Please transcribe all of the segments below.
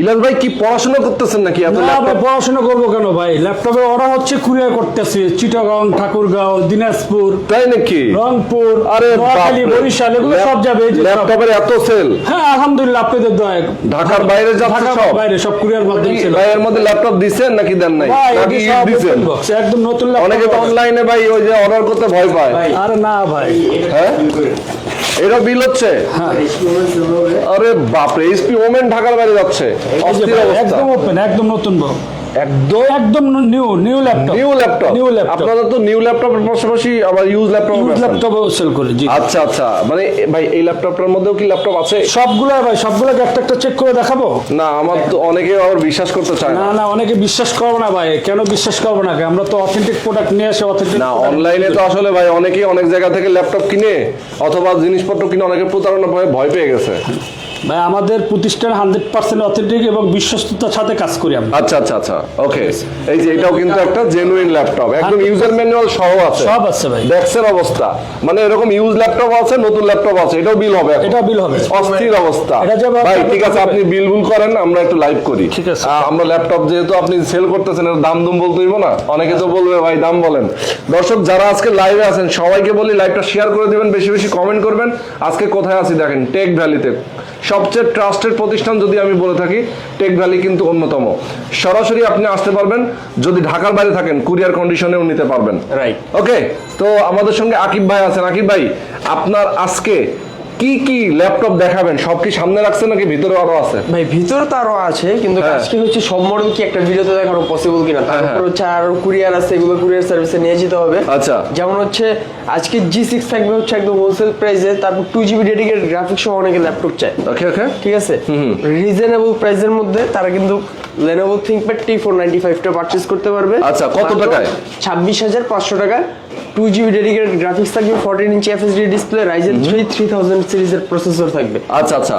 ইলাস ভাই কি পড়াশোনা করতেছেন নাকি? এত না ভাই ল্যাপটপ পড়াশোনা করব কেন ভাই? ল্যাপটপে অর্ডার হচ্ছে কুরিয়ার করতেছি। চিটাগং ঠাকুরগাঁও দিনাজপুর তাই নাকি? রংপুর আরে নোয়াখালী বরিশাল এগুলো সব যাবে। ল্যাপটপের এত সেল হ্যাঁ আলহামদুলিল্লাহ আপনাদের দয়া। ঢাকার বাইরে যাচ্ছে ঢাকার সব? বাইরে সব কুরিয়ার মাধ্যমে ছিল ভাই এর মধ্যে ল্যাপটপ দিছেন নাকি দেন নাই? নাকি দিছেন? একদম নতুন laptop অনেকে তো অনলাইনে ভাই ওই যে অর্ডার করতে ভয় পায়। আরে না ভাই। হ্যাঁ? এটা বিল হচ্ছে? হ্যাঁ। আরে বাপরে এসপি ওমেন ঢাকার বাইরে যাচ্ছে। একদম ওপেন একদম নতুন বউ। একদম একদম new new laptop new laptop new laptop আপনারা তো নিউ ল্যাপটপের পাশাপাশি আবার ইউজ ল্যাপটপ ইউজ ল্যাপটপও সেল করে জি। আচ্ছা আচ্ছা। মানে ভাই এই ল্যাপটপটার মধ্যেও কি ল্যাপটপ আছে? সবগুলো ভাই সবগুলো একটা একটা চেক করে দেখাবো? না আমার তো অনেকে আবার বিশ্বাস করতে চায় না। না অনেকে বিশ্বাস করব না ভাই। কেন বিশ্বাস করব না? আমরা তো অথেন্টিক প্রোডাক্ট নিয়ে আসি অথেন্টিক না অনলাইনে তো আসলে ভাই অনেকেই অনেক জায়গা থেকে ল্যাপটপ কিনে অথবা জিনিসপত্র কিনে অনেকে প্রতারণা ভয় পেয়ে গেছে। ভাই আমাদের প্রতিষ্ঠান হান্ড্রেড পার্সেন্ট অথেন্টিক এবং বিশ্বস্ততার সাথে কাজ করি আমরা। আচ্ছা আচ্ছা আচ্ছা ওকে। এই যে এটাও কিন্তু একটা জেনুইন ল্যাপটপ একদম ইউজার ম্যানুয়াল সহ আছে। সব আছে ভাই। ডেস্কের অবস্থা। মানে এরকম ইউজ ল্যাপটপ আছে নতুন ল্যাপটপ আছে। এটাও বিল হবে এটা বিল হবে। অস্থির অবস্থা। ভাই ঠিক আছে আপনি বিল বুল করেন আমরা একটু লাইভ করি। ঠিক আছে। আমরা ল্যাপটপ যেহেতু আপনি সেল করতেছেন এর দাম দুম বলতে হইব না? অনেকে তো বলবে ভাই দাম বলেন। দর্শক যারা আজকে লাইভে আছেন সবাইকে বলি লাইভটা শেয়ার করে দিবেন বেশি বেশি কমেন্ট করবেন। আজকে কোথায় আছি দেখেন টেক ভ্যালিতে সবচেয়ে ট্রাস্টেড প্রতিষ্ঠান যদি আমি বলে থাকি টেক ভ্যালি কিন্তু অন্যতম। সরাসরি আপনি আসতে পারবেন যদি ঢাকার বাইরে থাকেন কুরিয়ার কন্ডিশনেও নিতে পারবেন। রাইট ওকে তো আমাদের সঙ্গে আকিব ভাই আছেন। আকিব ভাই আপনার আজকে কি কি ল্যাপটপ দেখাবেন? সব কি সামনে রাখছেন নাকি ভিতরে আরও আছে? ভাই ভিতরে তো আরও আছে কিন্তু হ্যাঁ। আজকে হচ্ছে সব মডেল কি একটা ভিডিওতে দেখানো পসিবল কিনা? তারপর হ্যাঁ। হচ্ছে আরও কুরিয়ার আছে এগুলো কুরিয়ার সার্ভিসে নিয়ে যেতে হবে। আচ্ছা। যেমন হচ্ছে আজকে জি সিক্স থাকবে হচ্ছে একদম হোলসেল প্রাইসে তারপর টু জিবি ডেডিকেট গ্রাফিক্স সহ অনেকে ল্যাপটপ চায়। ওকে ওকে ঠিক আছে? রিজনেবল প্রাইসের মধ্যে তারা কিন্তু Lenovo ThinkPad T four ninety ফাইভটা purchase করতে পারবে। আচ্ছা, কত টাকায়? ছাব্বিশ হাজার পাঁচশো টাকা টু জিবি ডেডিকেটেড গ্রাফিক্স থাকবে fourteen inch FHD display Ryzen three three thousand সিরিজের প্রসেসর থাকবে। আচ্ছা আচ্ছা।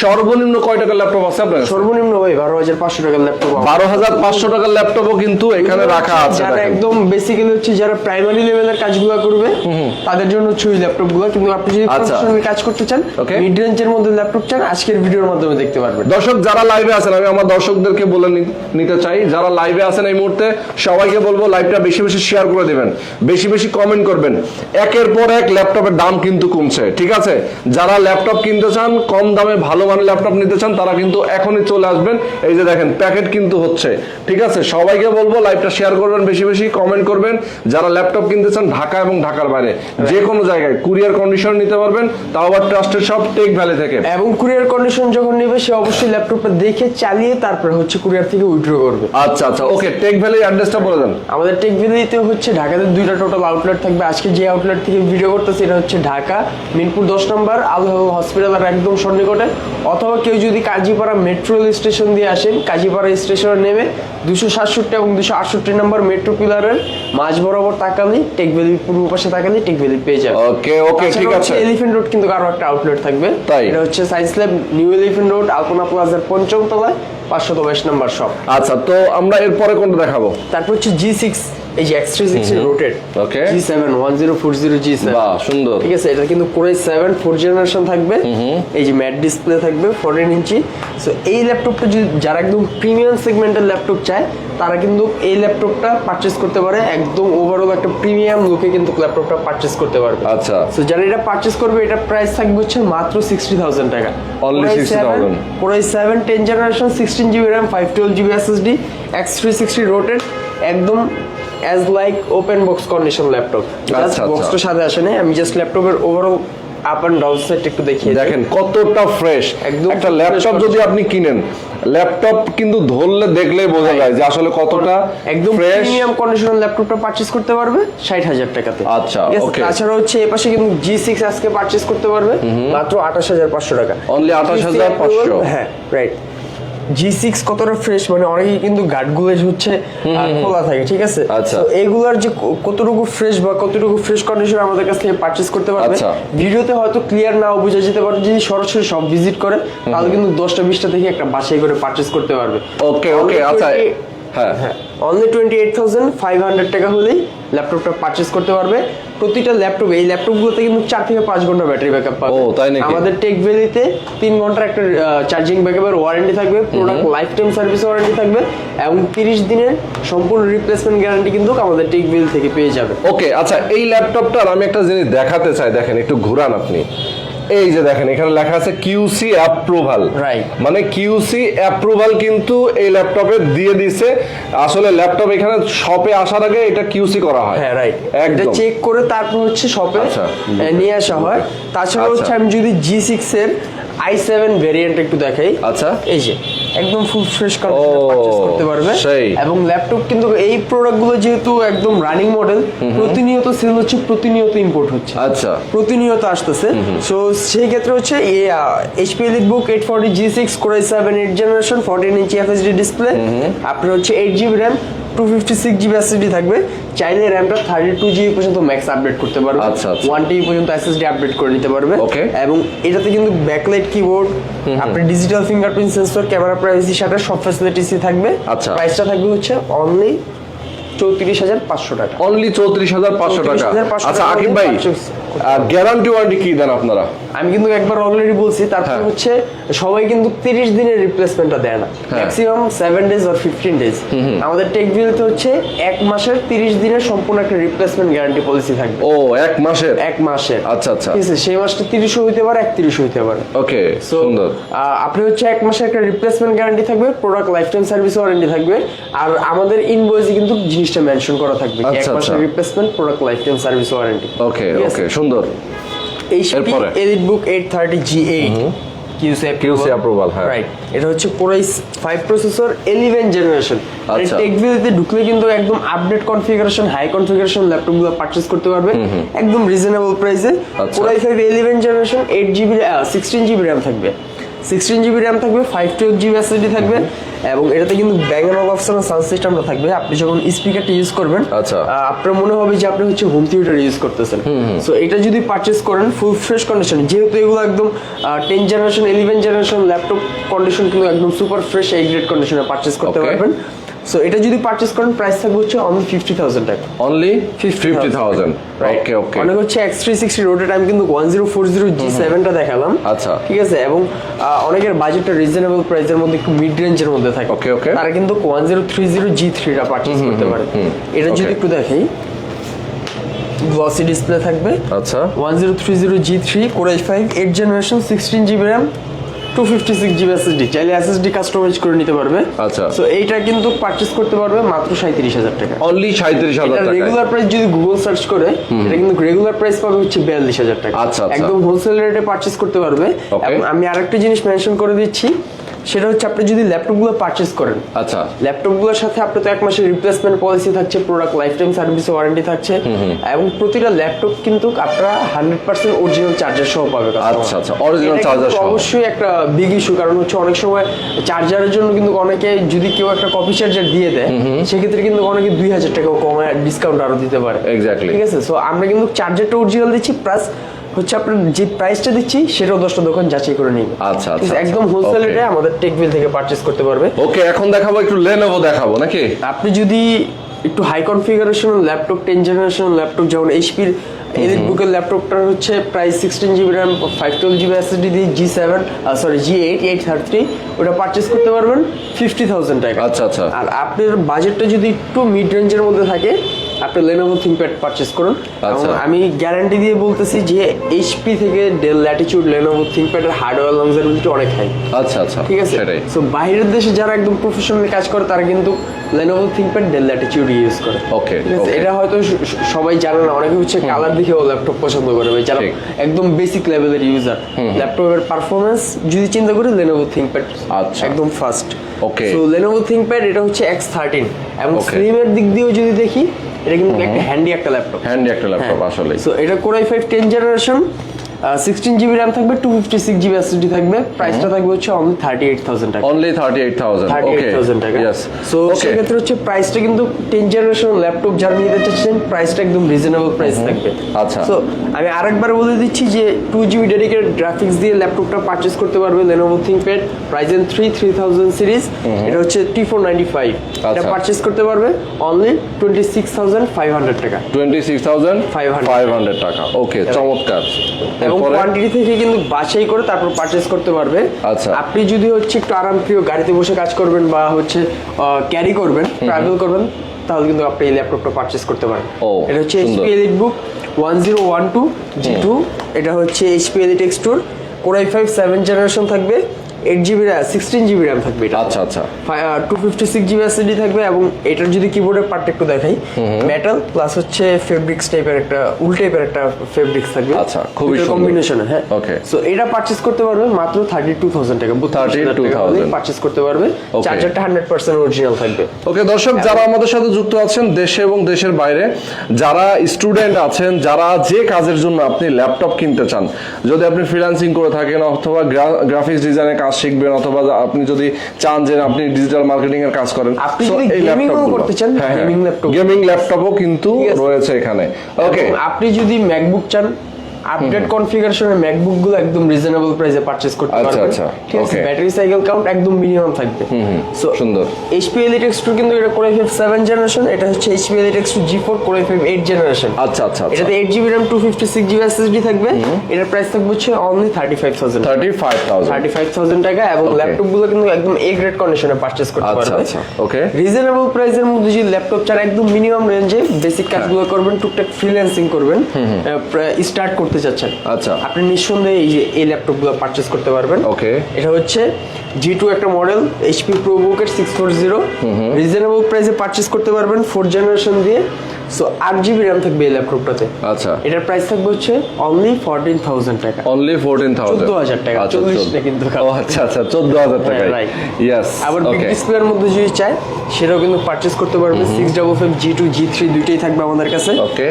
সর্বনিম্ন কয় টাকার ল্যাপটপ আছে আপনার সর্বনিম্ন ভাই বারো হাজার পাঁচশো টাকার ল্যাপটপ বারো হাজার পাঁচশো টাকার ল্যাপটপও কিন্তু এখানে রাখা আছে যারা। একদম বেসিক্যালি হচ্ছে যারা প্রাইমারি লেভেলের কাজগুলো করবে তাদের জন্য হচ্ছে ওই ল্যাপটপগুলো কিন্তু আপনি যদি আচ্ছা। প্রফেশনাল কাজ করতে চান মিড রেঞ্জের মধ্যে ল্যাপটপ চান আজকের ভিডিওর মাধ্যমে দেখতে পারবেন। দর্শক যারা লাইভে আছেন আমি আমার দর্শকদেরকে বলে নিতে চাই যারা লাইভে আছেন এই মুহূর্তে সবাইকে বলব লাইভটা বেশি বেশি শেয়ার করে দিবেন। বেশি বেশি কমেন্ট করবেন। একের পর এক ল্যাপটপের দাম কিন্তু কমছে ঠিক আছে? যারা ল্যাপটপ কিনতে চান কম দামে ভালো মানের ল্যাপটপ নিতে চান তারা কিন্তু এখনই চলে আসবেন। এই যে দেখেন প্যাকেট কিন্তু হচ্ছে। ঠিক আছে? সবাইকে বলব লাইভটা শেয়ার করবেন বেশি বেশি কমেন্ট করবেন। যারা ল্যাপটপ কিনতে চান ঢাকা এবং ঢাকার বাইরে যে কোনো জায়গায় কুরিয়ার কন্ডিশন নিতে পারবেন। তাও আবার ট্রাস্টেড সব টেক ভ্যালি থেকে। এবং কুরিয়ার কন্ডিশন যখন নেবে সে অবশ্যই ল্যাপটপটা দেখে চালিয়ে তারপরে হচ্ছে কুরিয়ার থেকে উইথড্র করবে। আচ্ছা আচ্ছা ওকে টেক ভ্যালি অ্যাড্রেসটা বলে দেন। আমাদের টেক ভ্যালিতে হচ্ছে ঢাকাতে দুইটা টোটাল আউটলেট থাকবে। আজকে যে আউটলেট থেকে ভিডিও করতেছে এটা হচ্ছে ঢাকা মিরপুর দশ নম্বর আল হসপিটালের একদম সন্নিকটে। অথবা কেউ যদি কাজীপাড়া মেট্রো রেল স্টেশন দিয়ে আসেন কাজীপাড়া স্টেশনে নেমে দুশো সাতষট্টি এবং দুশো আটষট্টি নম্বর মেট্রো পিলারের মাঝ বরাবর তাকালি টেক ভ্যালি পূর্ব পাশে তাকালি টেক ভ্যালি পেয়ে যাবে ওকে ওকে ঠিক আছে। এলিফেন্ট রোড কিন্তু আরও একটা আউটলেট থাকবে। তাই? এটা হচ্ছে science lab new elephant road Alpana প্লাজার পঞ্চম তলায় পাঁচশত বাইশ নম্বর শপ আচ্ছা তো আমরা এরপরে কোনটা দেখাবো? তারপর হচ্ছে জি সিক্স এই যে X three rotated Okay. G seven one zero four zero G বাহ সুন্দর। ঠিক আছে এটা কিন্তু কোরাই সেভেন ফোর জেনারেশন থাকবে। এই যে ম্যাট ডিসপ্লে থাকবে ফোরটিন ইঞ্চি। সো এই ল্যাপটপটা যদি যারা একদম প্রিমিয়াম সেগমেন্টের ল্যাপটপ চায় তারা কিন্তু এই ল্যাপটপটা পারচেস করতে পারে। একদম ওভারঅল একটা প্রিমিয়াম লুকে কিন্তু ল্যাপটপটা পারচেস করতে পারবে। আচ্ছা। সো যারা এটা পারচেস করবে এটা প্রাইস থাকবে হচ্ছে মাত্র সিক্সটি থাউজেন্ড টাকা। Only 60,000 core i seven ten generation sixteen GB RAM five twelve GB SSD X three sixty rotated একদম as like open box condition laptop just. বক্সটা সাথে আসে না আমি জাস্ট ল্যাপটপের overall up and down side একটু দেখিয়ে। দেখেন কতটা ফ্রেশ একদম একটা ল্যাপটপ। যদি আপনি কিনেন ল্যাপটপ কিন্তু ধরলে দেখলেই বোঝা যায় যে আসলে কতটা একদম প্রিমিয়াম কন্ডিশনের ল্যাপটপটা পারচেস করতে পারবে ষাট হাজার টাকাতে। আচ্ছা, okay. তাছাড়া হচ্ছে এ পাশে কিন্তু জি সিক্স আজকে পারচেস করতে পারবে মাত্র আঠাশ হাজার পাঁচশো টাকা। Only 28,500 হ্যাঁ রাইট জি সিক্স কতটা ফ্রেশ মানে অনেকেই কিন্তু গার্ডগুলো হচ্ছে খোলা থাকে ঠিক আছে? আচ্ছা। তো এগুলার যে কতটুকু ফ্রেশ বা কতটুকু ফ্রেশ কন্ডিশন আমাদের কাছ থেকে পারচেস করতে পারবে? আচ্ছা। ভিডিওতে হয়তো ক্লিয়ার নাও বোঝা যেতে পারে যদি সরাসরি সব ভিজিট করে তাহলে কিন্তু দশটা বিশটা থেকে একটা বাছাই করে পারচেস করতে পারবে। ওকে ওকে আচ্ছা। হ্যাঁ। Only twenty eight thousand five hundred টাকা হলেই ল্যাপটপটা পারচেস করতে পারবে। প্রতিটা ল্যাপটপ এই ল্যাপটপগুলোতে কিন্তু চার থেকে পাঁচ ঘণ্টা ব্যাটারি ব্যাকআপ পাবে। ও, তাই নাকি? আমাদের টেক ভ্যালিতে তিন ঘণ্টার একটা চার্জিং ব্যাকআপের ওয়ারেন্টি থাকবে। Product life time service warranty থাকবে। এবং তিরিশ দিনের সম্পূর্ণ রিপ্লেসমেন্ট গ্যারান্টি কিন্তু আমাদের টেক ভ্যালি থেকে পেয়ে যাবে। ওকে আচ্ছা এই ল্যাপটপটার আমি একটা জিনিস দেখাতে চাই। দেখেন একটু ঘুরান আপনি। এই যে দেখেন এখানে লেখা আছে কিউসি অ্যাপ্রুভাল রাইট মানে কিউসি অ্যাপ্রুভাল কিন্তু এই ল্যাপটপে দিয়ে দিছে। আসলে ল্যাপটপ এখানে শপে আসার আগে এটা কিউসি করা হয়। হ্যাঁ রাইট এটা একদম। চেক করে তারপর হচ্ছে শপে আচ্ছা। নিয়ে আসা হয়। তাছাড়া আচ্ছা। হচ্ছে আমি যদি জি সিক্স এর আই সেভেন ভেরিয়েন্ট একটু দেখাই। আচ্ছা। এই যে একদম ফুল ফ্রেশ ও, পারচেজ করতে পারবে। এবং ল্যাপটপ কিন্তু এই প্রোডাক্টগুলো যেহেতু একদম রানিং মডেল প্রতিনিয়ত সেল হচ্ছে প্রতিনিয়ত ইম্পোর্ট হচ্ছে। আচ্ছা। প্রতিনিয়ত আসতেছে। সো সেই ক্ষেত্রে হচ্ছে HP EliteBook eight forty G six core i seven eight generation fourteen inch FHD display আপনার হচ্ছে eight GB RAM two fifty six GB SSD থাকবে। চাইলে র্যামটা থার্টি টু জিবি পর্যন্ত ম্যাক্স আপডেট করতে পারবে আচ্ছা, আচ্ছা। ওয়ান টিবি পর্যন্ত এসএসডি আপডেট করে নিতে পারবে। Okay. এবং এটাতে কিন্তু ব্যাকলাইট কিবোর্ড আপনি digital fingerprint sensor camera privacy shutter সব ফ্যাসিলিটিসই থাকবে। আচ্ছা। প্রাইসটা থাকবে হচ্ছে অনলি চৌত্রিশ হাজার পাঁচশো টাকা। অনলি চৌত্রিশ হাজার পাঁচশো টাকা। আচ্ছা আকিব ভাই গ্যারান্টি ওয়ারেন্টি কি দেন আপনারা? আমি কিন্তু একবার অলরেডি বলছি তারপর হ্যাঁ। হচ্ছে সবাই কিন্তু তিরিশ দিনের রিপ্লেসমেন্টটা দেয় না। ম্যাক্সিমাম সেভেন ডেজ আর ফিফটিন ডেজ আমাদের টেক ভিলতে হচ্ছে এক মাসের তিরিশ দিনের সম্পূর্ণ একটা রিপ্লেসমেন্ট গ্যারান্টি পলিসি থাকবে। ও এক মাসের? এক মাসের। আচ্ছা, আচ্ছা। ঠিক আছে সেই মাসটা তিরিশও হইতে পারে একত্রিশও হইতে পারে। ওকে সুন্দর। আপনি হচ্ছে এক মাসের একটা রিপ্লেসমেন্ট গ্যারান্টি থাকবে product life time service warranty থাকবে আর আমাদের ইনভয়েসে কিন্তু জিনিসটা মেনশন করা থাকবে এক আচ্ছা, মাসের আচ্ছা। Replacement product lifetime service warranty okay okay সুন্দর। HP EliteBook eight thirty G eight QC QC হ্যাঁ। রাইট এটা হচ্ছে প্রসেসর এলিভেন জেনারেশন আচ্ছা। ঢুকলে কিন্তু একদম আপডেট কনফিগারেশন হাই কনফিগারেশন করতে পারবে। একদম রিজনেবল প্রাইসে পুরাই core i five eleven generation eight GB sixteen GB RAM থাকবে। সিক্সটিন জিবি র্যাম থাকবে ফাইভ টুয়েলভ জিবি এসএসডি থাকবে এবং এটাতে কিন্তু ব্যাঙ্গার অপশনাল সাউন্ড সিস্টেমটা থাকবে। আপনি যখন স্পিকারটা ইউজ করবেন আচ্ছা। আপনার মনে হবে যে আপনি হচ্ছে হোম থিয়েটার ইউজ করতেছেন। সো এটা যদি পারচেস করেন ফুল ফ্রেশ কন্ডিশনে যেহেতু এগুলো একদম ten generation eleven generation laptop condition কিন্তু একদম সুপার ফ্রেশ এই গ্রেড কন্ডিশনে পারচেস করতে পারবেন। সো এটা যদি পারচেস করেন প্রাইস থাকবে হচ্ছে অনলি ফিফটি থাউজেন্ড টাকা। Only fifty thousand okay okay অনেক হচ্ছে এক্স থ্রি সিক্সটি রোডের আমি কিন্তু one zero four zero G সেভেনটা দেখালাম। আচ্ছা। ঠিক আছে? এবং অনেকের বাজেটটা রিজনেবল প্রাইসের মধ্যে একটু মিড রেঞ্জের মধ্যে থাকে। Okay, okay. তারা কিন্তু one zero three zero G থ্রিটা পারচেস করতে পারে। এটা যদি একটু দেখাই। গ্লসি ডিসপ্লে থাকবে। আচ্ছা। One zero three zero G three core i five eight generation sixteen GB RAM two fifty six GB SSD চাইলে এসএসডি কাস্টমাইজ করে নিতে পারবে। আচ্ছা। এইটা কিন্তু পারচেস করতে পারবে মাত্র সাঁত্রিশ হাজার টাকা। অনলি সাঁত্রিশ হাজার টাকা রেগুলার প্রাইস যদি গুগল সার্চ করে এটা কিন্তু রেগুলার প্রাইস পাবে হচ্ছে বিয়াল্লিশ হাজার টাকা। আচ্ছা, আচ্ছা। একদম হোলসেল রেটে পারচেস করতে পারবে। আমি আরেকটা জিনিস মেনশন করে দিচ্ছি। সেটা হচ্ছে আপনি যদি ল্যাপটপগুলো পারচেস করেন আচ্ছা। ল্যাপটপগুলোর সাথে আপনার তো এক মাসের রিপ্লেসমেন্ট পলিসি থাকছে product life time service warranty থাকছে। এবং প্রতিটা ল্যাপটপ কিন্তু আপনারা হান্ড্রেড পার্সেন্ট অরিজিনাল চার্জার সহ পাবে আচ্ছা, আচ্ছা, charger কিন্তু সহ। অবশ্যই একটা বিগ ইস্যু কারণ হচ্ছে অনেক সময় চার্জারের জন্য কিন্তু অনেকে যদি কেউ একটা কপি চার্জার দিয়ে দেয় সেক্ষেত্রে কিন্তু অনেকে দুই হাজার টাকা কমে ডিসকাউন্ট আরও দিতে পারে। Exactly. ঠিক আছে? সো আমরা কিন্তু চার্জারটা অরিজিনাল দিচ্ছি প্লাস হচ্ছে আপনার যে প্রাইসটা দিচ্ছি সেটাও দশটা দোকান যাচাই করে নিবে আচ্ছা, আচ্ছা, একদম আচ্ছা। হোলসেল রেটে আমাদের টেকবিল থেকে পারচেস করতে পারবে। ওকে এখন দেখাবো একটু লেনোভো দেখাবো নাকি? আপনি যদি একটু high configuration laptop ten generation laptop যেমন এইচপির এলিট বুকের ল্যাপটপটার হচ্ছে price sixteen GB RAM five twelve GB SSD দিয়ে G seven sorry G eight eight thirty three ওটা পারচেস করতে পারবেন ফিফটি থাউজেন্ড টাকা। আচ্ছা, আচ্ছা। আর আপনার বাজেটটা যদি একটু মিড রেঞ্জের মধ্যে থাকে আপনি লেনোভো থিংকপ্যাড পারচেস করুন। আচ্ছা। আমি গ্যারান্টি দিয়ে বলতেছি যে এইচপি থেকে ডেল ল্যাটিচিউড লেনোভো থিংকপ্যাডের হার্ডওয়্যার লংজারিবিলিটি অনেক হাই আচ্ছা আচ্ছা। ঠিক আছে? সেটাই। সো বাইরের দেশে যারা একদম প্রফেশনালি কাজ করে তারা কিন্তু Lenovo ThinkPad Dell Latitude use করে। Okay. এটা হয়তো সবাই জানে না। অনেকে হচ্ছে কালার দেখেও ল্যাপটপ পছন্দ করে ভাই। যারা একদম বেসিক লেভেলের ইউজার ল্যাপটপের পারফরমেন্স যদি চিন্তা করি লেনোভো থিংকপ্যাড আচ্ছা। একদম fast Okay. So Lenovo ThinkPad এটা হচ্ছে এক্স থার্টিন এবং. স্লিমের দিক দিয়েও যদি দেখি এটা কিন্তু একটা হ্যান্ডি একটা ল্যাপটপ হ্যান্ডি একটা ল্যাপটপ আসলে সো এটা core i five ten generation sixteen GB RAM থাকবে two fifty six GB SSD থাকবে। প্রাইসটা থাকবে হচ্ছে অনলি থার্টি এইট থাউজেন্ড টাকা only thirty eight thousand thirty eight thousand টাকা সো সেক্ষেত্রে হচ্ছে প্রাইসটা কিন্তু টেন জেনারেশন ল্যাপটপ যারা নিতে চাচ্ছেন প্রাইসটা একদম রিজনেবল প্রাইস থাকবে। আচ্ছা। সো আমি আরেকবার বলে দিচ্ছি যে টু জিবি ডেডিকেটেড গ্রাফিক্স দিয়ে ল্যাপটপটা পারচেস করতে পারবে Lenovo ThinkPad Ryzen three three thousand series এটা হচ্ছে টি ফোর নাইনটি ফাইভ এটা আচ্ছা। পারচেস করতে পারবে only twenty six thousand five hundred টাকা। Twenty six thousand 500 five hundred টাকা। ওকে চমৎকার। এবং কোয়ান্টিটি থেকে কিন্তু বাছাই করে তারপর পারচেস করতে পারবে। আচ্ছা। আপনি যদি হচ্ছে একটু আরামপ্রিয় গাড়িতে বসে কাজ করবেন বা হচ্ছে ক্যারি করবেন ট্রাভেল করবেন তাহলে কিন্তু আপনি এই ল্যাপটপটা পারচেস করতে পারেন এটা হচ্ছে। HP Elite book one zero one two G two এটা হচ্ছে HP Elite core core i five seven generation থাকবে। Eight GB sixteen GB RAM থাকবে এটা। আচ্ছা আচ্ছা। Two fifty six GB SSD থাকবে এবং এটার যদি কিবোর্ডের পার্ট একটু দেখাই মেটাল প্লাস হচ্ছে ফেব্রিক্স টাইপের একটা উল টাইপের একটা ফেব্রিক্স থাকবে। আচ্ছা, খুবই। কম্বিনেশনে হ্যাঁ। Okay. সো এটা পারচেজ করতে পারবে মাত্র থার্টি টু থাউজেন্ড টাকা 32,000 পারচেজ করতে পারবে। চার্জারটা হান্ড্রেড পার্সেন্ট অরিজিনাল থাকবে। ওকে দর্শক যারা আমাদের সাথে যুক্ত আছেন দেশে এবং দেশের বাইরে যারা স্টুডেন্ট আছেন যারা যে কাজের জন্য আপনি ল্যাপটপ কিনতে চান যদি আপনি ফ্রিল্যান্সিং করে থাকেন অথবা গ্রাফিক্স ডিজাইনের কাজ শিখবেন অথবা আপনি যদি চান যে আপনি ডিজিটাল মার্কেটিং এর কাজ করেন। আপনি যদি এই laptop। গেমিং ল্যাপটপও কিন্তু রয়েছে এখানে। ওকে আপনি যদি ম্যাকবুক চান আপডেট কনফিগারেশনের ম্যাকবুকগুলো একদম রিজনেবল প্রাইসে পারচেজ করতে আচ্ছা, পারবেন আচ্ছা, ঠিক আছে? ব্যাটারি সাইকেল কাউন্ট একদম মিনিমাম থাকবে। সো সুন্দর। এইচপি এলিট এক্স কিন্তু এটা core i five seven generation এটা হচ্ছে Elite X G four core i five eight generation আচ্ছা আচ্ছা আচ্ছা। এটাতে eight GB RAM two fifty six GB SSD থাকবে। এটার প্রাইস থাকবে হচ্ছে only thirty five thousand thirty five thousand thirty five thousand টাকা এবং ল্যাপটপগুলো কিন্তু একদম এ গ্রেড কন্ডিশনে পারচেস করতে আচ্ছা পারবে। আচ্ছা ওকে রিজনেবল প্রাইসের মধ্যে যদি ল্যাপটপ চান একদম মিনিমাম রেঞ্জে বেসিক কাজগুলো করবেন টুকটাক ফ্রিল্যান্সিং করবেন স্টার্ট করতে চাচ্ছেন। আচ্ছা। আপনি নিঃসন্দেহে এই যে এই ল্যাপটপগুলো পারচেস করতে পারবেন। ওকে। এটা হচ্ছে জি টু একটা মডেল এইচপি প্রোবুকের সিক্স ফোর জিরো রিজনেবল প্রাইসে পারচেস করতে পারবেন ফোর জেনারেশন দিয়ে। সো আট জিবি র্যাম থাকবে এই ল্যাপটপটাতে আচ্ছা। এটার প্রাইস থাকবে হচ্ছে অনলি ফোরটিন থাউজেন্ড টাকা। অনলি ফোরটিন থাউজেন্ড 14,000 টাকা, 40 না কিন্তু আচ্ছা আচ্ছা চোদ্দ হাজার টাকা হ্যাঁ, right. আবার বিগ ডিসপ্লের মধ্যে যদি চায় সেটাও কিন্তু পারচেস করতে পারবে। Six double five G two G three দুইটাই থাকবে আমাদের কাছে.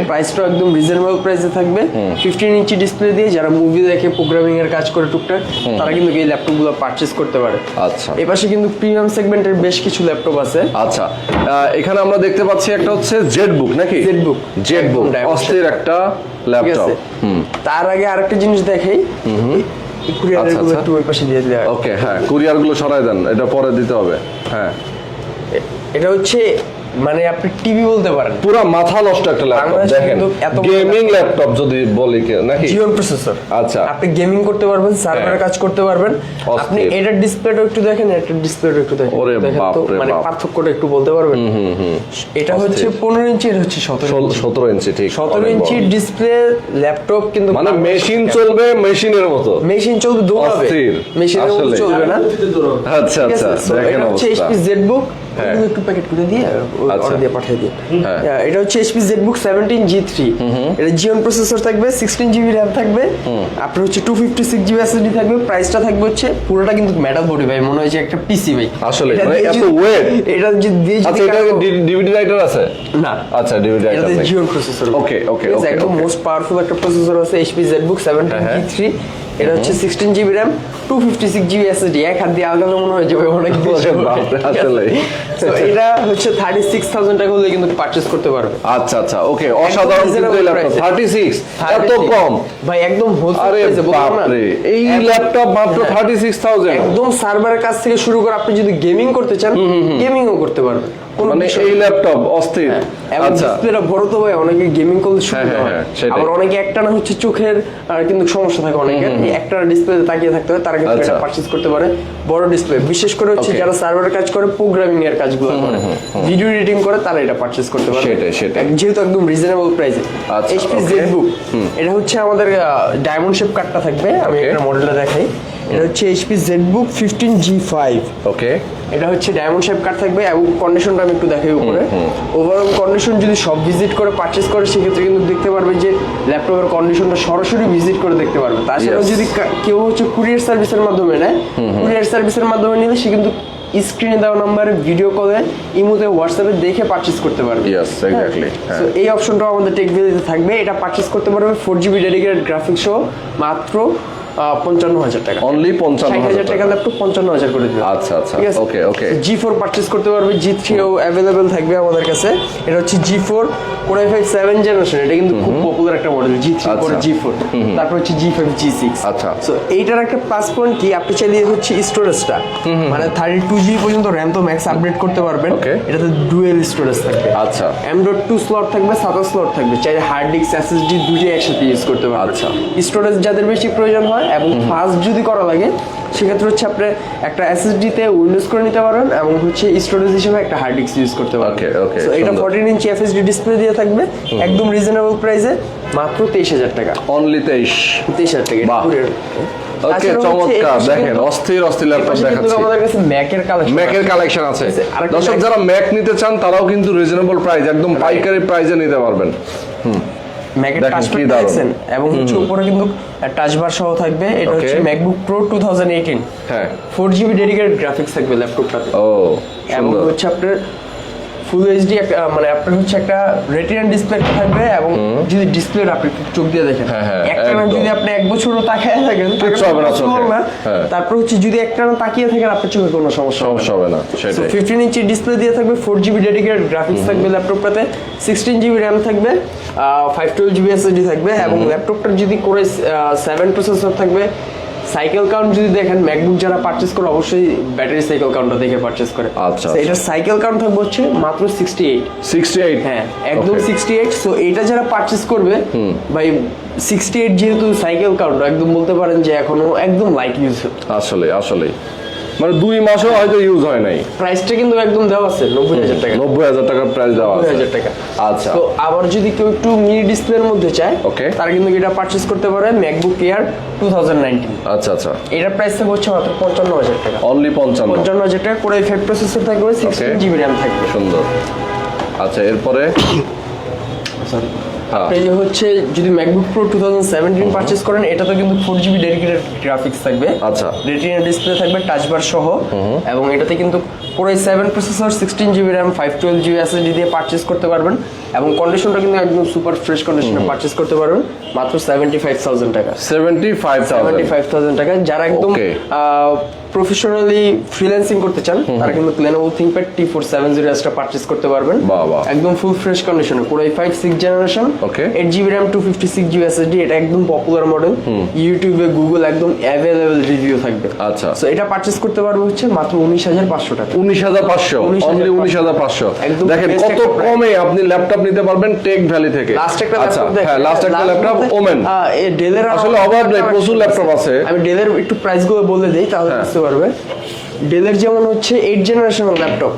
প্রাইসটাও একদম রিজনেবল প্রাইসে থাকবে। ফিফটিন ইঞ্চি ডিসপ্লে দিয়ে যারা মুভি দেখে প্রোগ্রামিং এর কাজ করে টুকটাক তারা কিন্তু এই ল্যাপটপগুলো পারচেস করতে পারে। আচ্ছা। এই পাশে কিন্তু প্রিমিয়াম সেগমেন্টের বেশ কিছু ল্যাপটপ আছে। আচ্ছা এখানে আমরা দেখতে পাচ্ছি একটা হচ্ছে জেড বুক নাকি? ZBook, জেটবুক জেটবুক অস্থির একটা ল্যাপটপ তার আগে আরেকটা জিনিস দেখাই। আচ্ছা, গুলো আচ্ছা। একটু ওই পাশে দিয়ে দিলে ওকে হ্যাঁ কুরিয়ারগুলো সরাই দেন এটা পরে দিতে হবে। হ্যাঁ। এটা হচ্ছে মানে আপনি টিভি বলতে পারেন। পুরো মাথা নষ্ট একটা ল্যাপটপ দেখেন। গেমিং ল্যাপটপ যদি বলি কি নাকি? জিওন প্রসেসর আচ্ছা। আপনি গেমিং করতে পারবেন সার্ভারে হ্যাঁ। কাজ করতে পারবেন। আপনি এটার ডিসপ্লেটা একটু দেখেন এটার ডিসপ্লেটা একটু দেখেন। ওরে দেখেন তো বাপ রে মানে পার্থক্যটা একটু বলতে পারবেন? এটা হচ্ছে পনেরো ইঞ্চি এটা হচ্ছে সতেরো ইঞ্চি। সতেরো ইঞ্চি ঠিক। সতেরো অনেক ইঞ্চি ডিসপ্লে ল্যাপটপ কিন্তু মানে মেশিন চলবে মেশিনের মতো। মেশিন চলবে দৌড়াবে মেশিনের মতো চলবে না। আচ্ছা আচ্ছা। দেখেন অবস্থা। HP ZBook. একটু প্যাকেট করে দিয়ে আচ্ছা। অর্ডার দিয়ে পাঠিয়ে দিই হ্যাঁ। হ্যাঁ, এটা হচ্ছে HP ZBook seventeen G three এটা জিওন প্রসেসর থাকবে সিক্সটিন জিবি র্যাম থাকবে। আপনার হচ্ছে two fifty six GB SSD থাকবে প্রাইসটা থাকবে হচ্ছে পুরোটা কিন্তু মেটাল বডি ভাই মনে হয়েছে একটা পিসি ভাই। আসলে, মানে এত weight? এটা যদি দিয়ে আচ্ছা এটা ডিভিডি রাইটার আছে? না। আচ্ছা ডিভিডি রাইটার এটাতে Xeon processor Okay, okay, okay, একদম মোস্ট পাওয়ারফুল একটা প্রসেসর আছে এইচপি জেডবুক সেভেন্টিন হ্যাঁ, জি থ্রি এটা হচ্ছে sixteen GB RAM two fifty six GB SSD এক হাত দিয়ে মনে হয় যাবে অনেক এটা হচ্ছে থার্টি সিক্স থাউজেন্ড টাকা হলে কিন্তু পারচেস করতে পারবে। আচ্ছা আচ্ছা ওকে অসাধারণ। থার্টি সিক্স এত কম। ভাই একদম আরে বাপরে এই ল্যাপটপ মাত্র। থার্টি সিক্স থাউজেন্ড একদম সার্ভারের কাছ থেকে শুরু করে আপনি যদি গেমিং করতে চান গেমিংও করতে পারবেন। মানে এই ল্যাপটপ অস্থির। এবং আচ্ছা। ডিসপ্লেটা বড় তো ভাই অনেকে গেমিং হ্যাঁ, সুবিধা হ্যাঁ, হয় আবার অনেকে একটা না হচ্ছে চোখের কিন্তু সমস্যা থাকে অনেকের। একটা ডিসপ্লে তাকিয়ে থাকতে হয় তারা কিন্তু আচ্ছা। এটা পারচেজ করতে পারে। বড় ডিসপ্লে বিশেষ করে হচ্ছে যারা সার্ভারের কাজ করে প্রোগ্রামিং এর কাজগুলো করে। ভিডিও এডিটিং করে তারা এটা পারচেজ করতে পারে। সেটাই, সেটাই। যেহেতু একদম রিজনেবল প্রাইসে আচ্ছা, এইচপি. জেডবুক এটা হচ্ছে আমাদের ডায়মন্ড শেপ কার্ডটা থাকবে। আমি. একটা মডেলটা দেখাই। এটা হচ্ছে HP ZBook fifteen G five okay এটা হচ্ছে ডায়মন্ড শেপ কার্ড থাকবে এবং কন্ডিশনটা আমি একটু দেখাই উপরে। ওভারঅল কন্ডিশন যদি সব ভিজিট করে পারচেস করে সেক্ষেত্রে কিন্তু দেখতে পারবে যে ল্যাপটপের কন্ডিশনটা সরাসরি ভিজিট করে দেখতে পারবে। তাছাড়াও যদি কেউ হচ্ছে কুরিয়ার সার্ভিসের মাধ্যমে নেয় কুরিয়ার সার্ভিসের মাধ্যমে নিলে সে কিন্তু স্ক্রিনে দেওয়া নাম্বারে ভিডিও কলে ইমোতে হোয়াটসঅ্যাপে দেখে পারচেস করতে পারবে। Exactly. তো এই অপশনটাও আমাদের টেক ভিডিওতে থাকবে। এটা পারচেস করতে পারবে ফোর জিবি ডেডিকেটেড গ্রাফিক্স সহ মাত্র পঞ্চান্ন হাজার টাকা। অনলি পঞ্চান্ন হাজার হাজার টাকা। ল্যাপটপ পঞ্চান্ন হাজার করে দিবে আচ্ছা, আচ্ছা। Okay, okay. G four purchase করতে পারবে জি থ্রিও অ্যাভেলেবেল থাকবে আমাদের কাছে। এটা হচ্ছে G four core i five seven generation এটা কিন্তু খুব পপুলার একটা model G three. G four তারপর হচ্ছে জি ফাইভ জি সিক্স আচ্ছা। সো এইটার একটা প্লাস পয়েন্ট কি? আপনি চাইলে হচ্ছে স্টোরেজটা মানে থার্টি টু জিবি পর্যন্ত র্যাম তো ম্যাক্স আপডেট করতে পারবেন। এটাতে ডুয়েল স্টোরেজ থাকবে। আচ্ছা। এম ডট টু স্লট থাকবে সাতাশ স্লট থাকবে। চাইলে হার্ড ডিস্ক এসএসডি দুটোই একসাথে ইউজ করতে পারবেন। আচ্ছা। স্টোরেজ যাদের বেশি প্রয়োজন হয় এবং ফাস্ট যদি করা লাগে সেক্ষেত্রে হচ্ছে আপনি একটা এসএসডি তে উইন্ডোজ করে নিতে পারেন এবং হচ্ছে স্টোরেজ হিসেবে একটা হার্ড ডিস্ক ইউজ করতে পারবেন Okay, okay, So, এটা সুন্দর। ফোরটিন ইঞ্চি এফএসডি ডিসপ্লে দিয়ে থাকবে একদম রিজনেবল প্রাইসে মাত্র তেইশ হাজার টাকা। অনলি তেইশ। তেইশ হাজার টাকা বাহ। ওকে চমৎকার। দেখেন অস্থির অস্থির ল্যাপটপ দেখাচ্ছি। আমাদের কাছে ম্যাকের কালেকশন ম্যাকের কালেকশন আছে। দর্শক যারা ম্যাক নিতে চান তারাও কিন্তু রিজনেবল প্রাইস একদম পাইকারি প্রাইসে নিতে পারবেন। ম্যাকের টাচপ্যাড দেখছেন এবং হচ্ছে উপরে কিন্তু টাচবার সহ থাকবে। এটা হচ্ছে MacBook Pro two thousand eighteen হ্যাঁ। ফোর জিবি ডেডিকেটেড গ্রাফিক্স থাকবে ল্যাপটপটাতে ও এবং হচ্ছে আপনার ফুল এইচডি মানে আপনার হচ্ছে একটা রেটিনাল ডিসপ্লে থাকবে এবং যদি ডিসপ্লে আপনি চোখ দিয়ে দেখেন। হ্যাঁ, হ্যাঁ, একটা যদি আপনি এক বছরও তাকিয়ে থাকেন হবে না চোখে। না। হ্যাঁ। তারপর হচ্ছে যদি একটা না তাকিয়ে থাকেন আপনার চোখে কোনো সমস্যা হবে সমস্যা হবে না সেটাই। ফিফটিন ইঞ্চি ডিসপ্লে দিয়ে থাকবে ফোর জিবি ডেডিকেটেড গ্রাফিক্স থাকবে ল্যাপটপটাতে সিক্সটিন জিবি র্যাম থাকবে ফাইভ টুয়েলভ জিবি এসএসডি থাকবে এবং ল্যাপটপটার যদি করে সেভেন প্রসেসর থাকবে সাইকেল কাউন্ট যদি দেখেন ম্যাকবুক যারা পারচেস করে অবশ্যই ব্যাটারি সাইকেল কাউন্টটা দেখে পারচেস করে। আচ্ছা, এটা সাইকেল কাউন্ট থাকবে হচ্ছে মাত্র সিক্সটি এইট সিক্সটি এইট হ্যাঁ একদম সিক্সটি এইট সো এটা যারা পারচেস করবে ভাই সিক্সটি এইট যেহেতু সাইকেল কাউন্ট একদম বলতে পারেন যে এখনও একদম লাইট ইউজ আসলে আসলে মানে দুই মাসও হয়তো ইউজ হয় নাই। প্রাইসটা কিন্তু একদম দেওয়া আছে নব্বই হাজার টাকা। নব্বই হাজার টাকার প্রাইস দেওয়া আছে। হাজার টাকা। আচ্ছা। তো আবার যদি কেউ একটু মিনি ডিসপ্লের মধ্যে চায় ওকে তারা কিন্তু এটা পারচেস করতে পারে MacBook Air two thousand nineteen আচ্ছা আচ্ছা। এটার প্রাইস থাকবে হচ্ছে মাত্র পঞ্চান্ন হাজার টাকা। অনলি পঞ্চান্ন। পঞ্চান্ন হাজার টাকা করে ফাইভ প্রসেসর থাকবে সিক্সটিন জিবি র্যাম থাকবে। সুন্দর। আচ্ছা এরপরে? সরি। আপনি হচ্ছে যদি MacBook Pro two thousand seventeen purchase করেন এটাতে কিন্তু ফোর জিবি ডেডিকেটেড গ্রাফিক্স থাকবে। আচ্ছা। রেটিনা ডিসপ্লে থাকবে টাচ বার সহ। এবং এটাতে কিন্তু পুরো seven processor sixteen GB RAM five twelve GB SSD দিয়ে পারচেস করতে পারবেন। এবং কন্ডিশনটা কিন্তু একদম সুপার ফ্রেশ কন্ডিশনে পারচেস করতে পারবেন। মাত্র সেভেন্টি ফাইভ থাউজেন্ড টাকা সেভেন্টি ফাইভ থাউজেন্ড টাকা। যারা একদম. প্রফেশনালি ফ্রিল্যান্সিং করতে চান তারা কিন্তু Lenovo ThinkPad T4 seven zero এসটা purchase করতে পারবেন। একদম ফুল ফ্রেশ কন্ডিশনে পুরো five six generation Okay. Eight GB RAM two fifty six GB SSD এটা একদম পপুলার মডেল ইউটিউবে গুগল একদম অ্যাভেলেবেল রিভিউ থাকবে। আচ্ছা। সো এটা পারচেস করতে পারবে হচ্ছে মাত্র উনিশ হাজার পাঁচশো টাকা। উনিশ হাজার পাঁচশো? 19,500 অনলি উনিশ হাজার পাঁচশো? একদম দেখেন কত কমে আপনি ল্যাপটপ নিতে পারবেন টেক ভ্যালি থেকে। লাস্ট একটা আচ্ছা হ্যাঁ লাস্ট একটা ল্যাপটপ ওমেন ডেলের আসলে অভাব নেই, প্রচুর ল্যাপটপ আছে। আমি ডেলের একটু প্রাইসগুলো বলে দিই তাহলে হ্যাঁ। বুঝতে পারবে। ডেলের যেমন হচ্ছে এইট জেনারেশনের ল্যাপটপ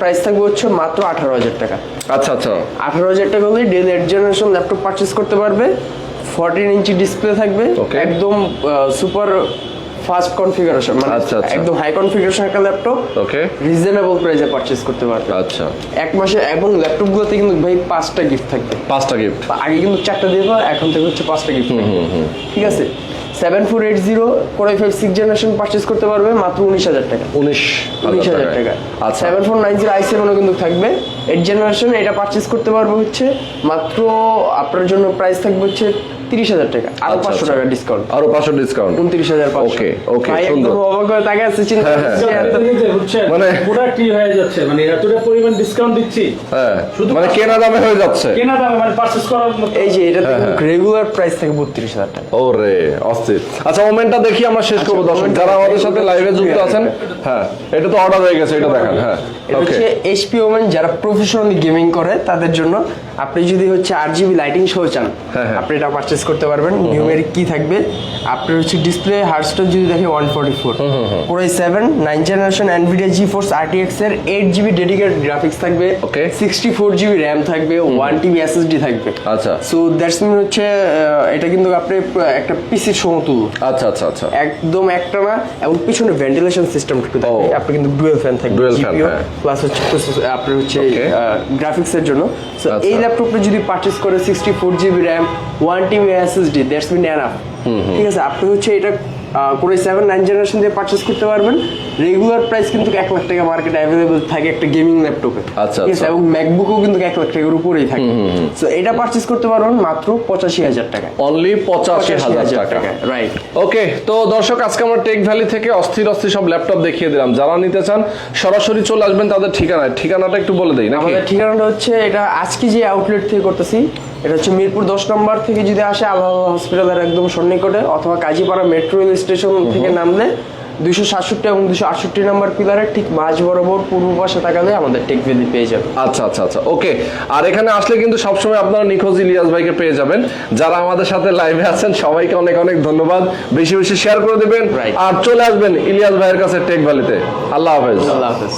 প্রাইস থাকবে হচ্ছে মাত্র আঠারো হাজার টাকা। আচ্ছা আচ্ছা। আঠারো হাজার টাকা হলে Dell eight generation laptop purchase করতে পারবে। ফোরটিন ইঞ্চি ডিসপ্লে থাকবে। একদম সুপার ফাস্ট কনফিগারেশন মানে আচ্ছা, আচ্ছা। একদম হাই কনফিগারেশন একটা ল্যাপটপ ওকে রিজনেবল প্রাইসে পারচেস করতে পারবে। আচ্ছা। এক মাসে এবং ল্যাপটপ গুলোতে কিন্তু ভাই পাঁচটা গিফট থাকবে। পাঁচটা গিফট আগে কিন্তু চারটা দিয়ে দেওয়া এখন থেকে হচ্ছে পাঁচটা গিফট ঠিক আছে? Seven four eight zero core i five six generation purchase করতে পারবে মাত্র উনিশ হাজার টাকা। উনিশ উনিশ হাজার টাকা আর seven four nine zero I সেভেনও কিন্তু থাকবে। এইট জেনারেশন এটা পারচেস করতে পারবে হচ্ছে মাত্র আপনার জন্য প্রাইস থাকবে হচ্ছে তিরিশ হাজার টাকা। আরও আচ্ছা, পাঁচশো আচ্ছা। টাকা ডিসকাউন্ট আরও পাঁচশো ডিসকাউন্ট উনত্রিশ হাজার ওকে ওকে সুন্দর। অবাক হয়ে তাকে আছে চিন্তা হ্যাঁ, হ্যাঁ, মানে- প্রোডাক্ট কি হয়ে যাচ্ছে মানে এতটা পরিমাণ ডিসকাউন্ট দিচ্ছি। হ্যাঁ মানে কেনা দামে হয়ে যাচ্ছে। কেনা দামে মানে পারচেস করার মতো। এই যে এটা রেগুলার প্রাইস থাকে বত্রিশ হাজার টাকা। ওরে অস্থির। আচ্ছা মোমেন্টটা দেখি আমরা শেষ করব দর্শক মোমেন্টটা যারা আমাদের সাথে লাইভে যুক্ত আছেন হ্যাঁ এটা তো অর্ডার হয়ে গেছে এটা দেখেন হ্যাঁ এটা ওকে হচ্ছে এইচপি ওমেন যারা প্রফেশনালি গেমিং করে তাদের জন্য আপনি যদি হচ্ছে আট জিবি লাইটিং শো চান হ্যাঁ, হ্যাঁ। আপনি এটা পারচেস করতে পারবেন। নিউমেরিক কি থাকবে? আপনার হচ্ছে ডিসপ্লে হার্সটা যদি দেখে ওয়ান ফোর্টি ফোর পুরো seven nine generation Nvidia GeForce RTX এর এইট জিবি ডেডিকেটেড গ্রাফিক্স থাকবে। Okay. Sixty four GB RAM থাকবে ওয়ান টিবি এসএসডি থাকবে। আচ্ছা। সো দ্যাটস মিন হচ্ছে এটা কিন্তু আপনি একটা পিসির সমতুল্য। আচ্ছা আচ্ছা আচ্ছা। একদম একটা না এবং পিছনে ভেন্টিলেশন সিস্টেম থাকবে। আপনি কিন্তু ডুয়েল ফ্যান থাকবে। প্লাস হচ্ছে আপনার হচ্ছে Okay. গ্রাফিক্স জন্য সো আচ্ছা। এই ল্যাপটপটা যদি পারচেস করে sixty four GB RAM one TB SSD that's mean enough ঠিক আছে আপনি হচ্ছে এটা করে সেভেন নাইন জেনারেশন দিয়ে পারচেজ করতে পারবেন। রেগুলার প্রাইস কিন্তু এক লাখ টাকা মার্কেটে অ্যাভেলেবল থাকে একটা গেমিং ল্যাপটপে আচ্ছা, ঠিক আচ্ছা। এবং ম্যাকবুকও কিন্তু এক লাখ টাকার উপরেই থাকে। সো এটা পারচেজ করতে পারবেন মাত্র পঁচাশি হাজার টাকা অনলি পঁচাশি হাজার টাকা। রাইট ওকে তো দর্শক আজকে আমরা টেক ভ্যালি থেকে অস্থির অস্থির সব ল্যাপটপ দেখিয়ে দিলাম। যারা নিতে চান সরাসরি চলে আসবেন তাদের ঠিকানায়। ঠিকানাটা একটু বলে দেই আমাদের ঠিকানাটা হচ্ছে এটা আজকে যে আউটলেট থেকে করতেছি এটা হচ্ছে মিরপুর দশ নম্বর থেকে যদি আসে আল্লাহ হসপিটালের একদম সন্নিকটে অথবা কাজীপাড়া মেট্রো রেল স্টেশন থেকে নামলে দুইশো সাতষট্টি এবং দুশো আটষট্টি নম্বর পিলারের ঠিক মাঝ বরাবর পূর্ব পাশে তাকালে আমাদের টেক ভ্যালি পেয়ে যাবে। আচ্ছা আচ্ছা আচ্ছা ওকে। আর এখানে আসলে কিন্তু সবসময় আপনারা নিখোঁজ ইলিয়াস ভাইকে পেয়ে যাবেন। যারা আমাদের সাথে লাইভে আছেন সবাইকে অনেক অনেক ধন্যবাদ। বেশি বেশি শেয়ার করে দেবেন। আর চলে আসবেন ইলিয়াস ভাইয়ের কাছে টেক ভ্যালিতে। আল্লাহ হাফেজ। আল্লাহ হাফেজ।